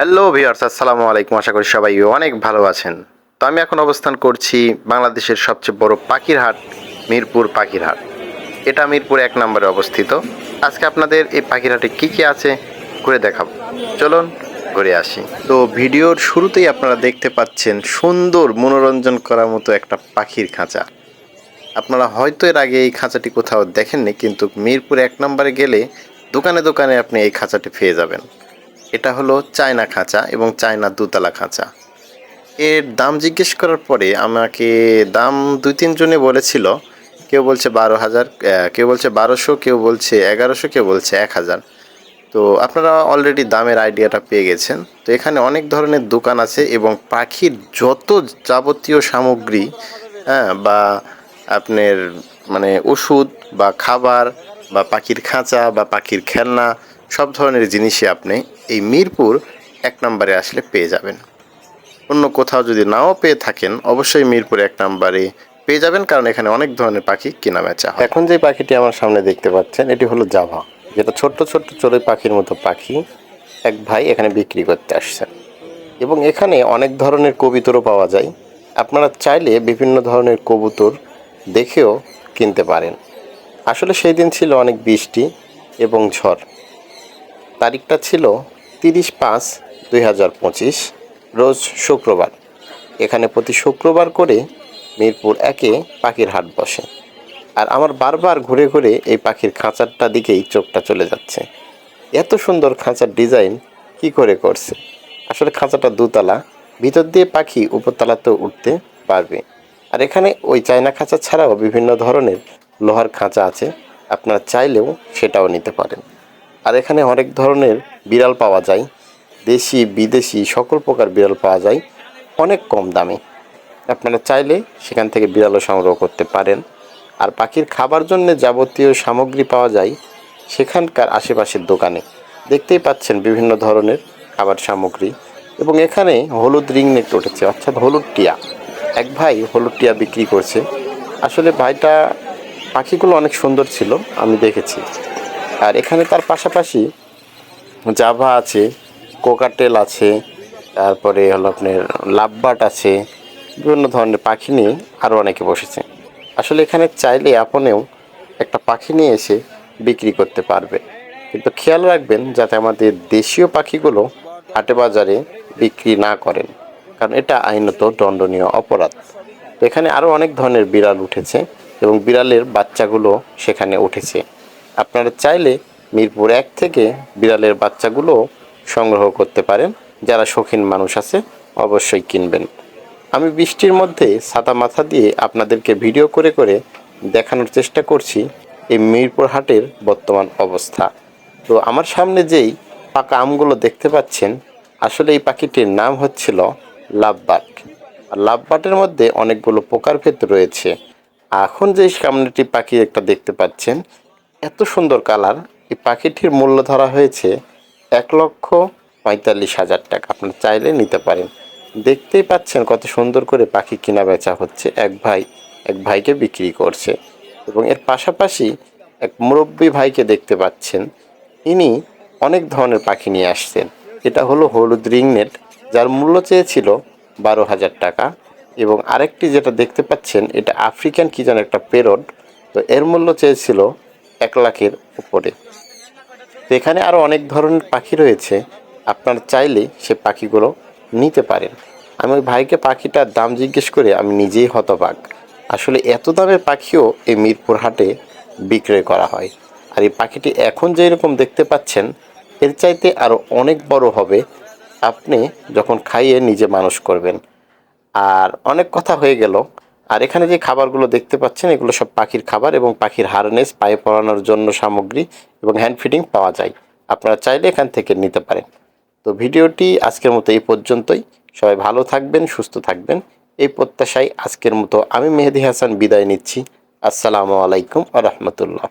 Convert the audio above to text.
Hello viewers আসসালামু আলাইকুম। আশা করি সবাই অনেক ভালো আছেন। তো আমি এখন অবস্থান করছি বাংলাদেশের সবচেয়ে বড় পাখির হাট মিরপুর পাখির হাট এটা মিরপুর এক নম্বরে অবস্থিত। আজকে আপনাদের এই পাখির হাটে কী কী আছে ঘুরে দেখাবো। চলুন ঘুরে আসি। তো ভিডিওর শুরুতেই আপনারা দেখতে পাচ্ছেন সুন্দর মনোরঞ্জন করার মতো একটা পাখির খাঁচা। আপনারা হয়তো এর আগে এই খাঁচাটি কোথাও দেখেননি, কিন্তু মিরপুর এক নম্বরে গেলে দোকানে দোকানে আপনি এই খাঁচাটি পেয়ে যাবেন। এটা হলো চায়না খাঁচা এবং চায়না দুতলা খাঁচা। এর দাম জিজ্ঞেস করার পরে আমাকে দাম দুই তিনজনে বলেছিল, কেউ বলছে বারো হাজার কেউ বলছে বারোশো, কেউ বলছে এগারোশো, কেউ বলছে এক হাজার। তো আপনারা অলরেডি দামের আইডিয়াটা পেয়ে গেছেন। তো এখানে অনেক ধরনের দোকান আছে এবং পাখির যত যাবতীয় সামগ্রী হ্যাঁ বা আপনার মানে ওষুধ বা খাবার বা পাখির খাঁচা বা পাখির খেলনা সব ধরনের জিনিসই আপনি এই মিরপুর এক নম্বরে আসলে পেয়ে যাবেন। অন্য কোথাও যদি নাও পেয়ে থাকেন, অবশ্যই মিরপুর এক নম্বরে পেয়ে যাবেন, কারণ এখানে অনেক ধরনের পাখি কেনা বেচা হয়। এখন যে পাখিটি আমার সামনে দেখতে পাচ্ছেন, এটি হলো জাভা। যেটা ছোট্ট ছোট্ট চড়ুই পাখির মতো পাখি এক ভাই এখানে বিক্রি করতে আসছেন এবং এখানে অনেক ধরনের কবিতরও পাওয়া যায়। আপনারা চাইলে বিভিন্ন ধরনের কবুতর দেখেও কিনতে পারেন। আসলে সেই দিন ছিল অনেক বৃষ্টি এবং ঝড়। তারিখটা ছিল তিরিশ পাঁচ দুই হাজার পঁচিশ, রোজ শুক্রবার। এখানে প্রতি শুক্রবার করে মিরপুর একে পাখির হাট বসে। আর আমার বারবার ঘুরে ঘুরে এই পাখির খাঁচারটা দিকেই চোখটা চলে যাচ্ছে। এত সুন্দর খাঁচার ডিজাইন কি করে করছে? আসলে খাঁচাটা দুতলা, ভিতর দিয়ে পাখি উপরতলাতেও উঠতে পারবে। আর এখানে ওই চায়না খাঁচা ছাড়াও বিভিন্ন ধরনের লোহার খাঁচা আছে, আপনারা চাইলেও সেটাও নিতে পারেন। আর এখানে অনেক ধরনের বিড়াল পাওয়া যায়। দেশি, বিদেশি সকল প্রকার বিড়াল পাওয়া যায়, অনেক কম দামে। আপনারা চাইলে সেখান থেকে বিড়ালও সংগ্রহ করতে পারেন। আর পাখির খাবার জন্য যাবতীয় সামগ্রী পাওয়া যায় সেখানকার আশেপাশের দোকানে। দেখতেই পাচ্ছেন বিভিন্ন ধরনের খাবার সামগ্রী। এবং এখানে হলুদ রিং নেট উঠেছে, অর্থাৎ হলুদ টিয়া। এক ভাই হলুদ টিয়া বিক্রি করছে। আসলে ভাইটা, পাখিগুলো অনেক সুন্দর ছিল, আমি দেখেছি। আর এখানে তার পাশাপাশি জাভা আছে কোকাটেল আছে, তারপরে হলো আপনার লাভবাট আছে, বিভিন্ন ধরনের পাখি নিয়ে আরও অনেকে বসেছে। আসলে এখানে চাইলে আপনিও একটা পাখি নিয়ে এসে বিক্রি করতে পারবে। কিন্তু খেয়াল রাখবেন যাতে আমাদের দেশীয় পাখিগুলো হাটে বাজারে বিক্রি না করেন, কারণ এটা আইনত দণ্ডনীয় অপরাধ। এখানে আরও অনেক ধরনের বিড়াল উঠেছে এবং বিড়ালের বাচ্চাগুলো সেখানে উঠেছে। আপনারা চাইলে মিরপুর এক থেকে বিড়ালের বাচ্চাগুলো সংগ্রহ করতে পারেন। যারা শৌখিন মানুষ আছে, অবশ্যই কিনবেন। আমি বৃষ্টির মধ্যে ছাতা মাথা দিয়ে আপনাদেরকে ভিডিও করে করে দেখানোর চেষ্টা করছি এই মিরপুর হাটের বর্তমান অবস্থা। তো আমার সামনে যেই পাকা আমগুলো দেখতে পাচ্ছেন, আসলে এই পাখিটির নাম হচ্ছিল লাভবাট। আর লাভবাটের মধ্যে অনেকগুলো পোকার ভেদ রয়েছে। এখন যে সামনেটি পাখি একটা দেখতে পাচ্ছেন এত সুন্দর কালার, এই পাখিটির মূল্য ধরা হয়েছে এক লক্ষ পঁয়তাল্লিশ হাজার টাকা। আপনারা চাইলে নিতে পারেন। দেখতেই পাচ্ছেন কত সুন্দর করে পাখি কেনা বেচা হচ্ছে। এক ভাই, এক ভাইকে বিক্রি করছে এবং এর পাশাপাশি এক মুরব্বী ভাইকে দেখতে পাচ্ছেন। ইনি অনেক ধরনের পাখি নিয়ে আসছেন। এটা হলো হলুদ রিংনেট যার মূল্য চেয়েছিল বারো হাজার টাকা এবং আরেকটি যেটা দেখতে পাচ্ছেন, এটা আফ্রিকান কি যেন একটা পেরড তো এর মূল্য চেয়েছিল এক লাখের উপরে। তো এখানে আরও অনেক ধরনের পাখি রয়েছে। আপনারা চাইলে সে পাখিগুলো নিতে পারেন। আমি ওই ভাইকে পাখিটার দাম জিজ্ঞেস করে আমি নিজেই হতবাক। আসলে এত দামের পাখিও এই মিরপুর হাটে বিক্রয় করা হয়। আর এই পাখিটি এখন যেরকম দেখতে পাচ্ছেন, এর চাইতে আরও অনেক বড় হবে আপনি যখন খাইয়ে নিজে মানুষ করবেন। আর অনেক কথা হয়ে গেল। আর এখানে যে খাবারগুলো দেখতে পাচ্ছেন, এগুলো সব পাখির খাবার এবং পাখির হারনেস পায়ে পরানোর জন্য সামগ্রী এবং হ্যান্ড ফিডিং পাওয়া যায়। আপনারা চাইলে এখান থেকে নিতে পারেন। তো ভিডিওটি আজকের মতো এই পর্যন্তই। সবাই ভালো থাকবেন, সুস্থ থাকবেন। এই প্রত্যাশায় আজকের মতো আমি মেহেদি হাসান বিদায় নিচ্ছি। আসসালামু আলাইকুম আ রহমতুল্লাহ।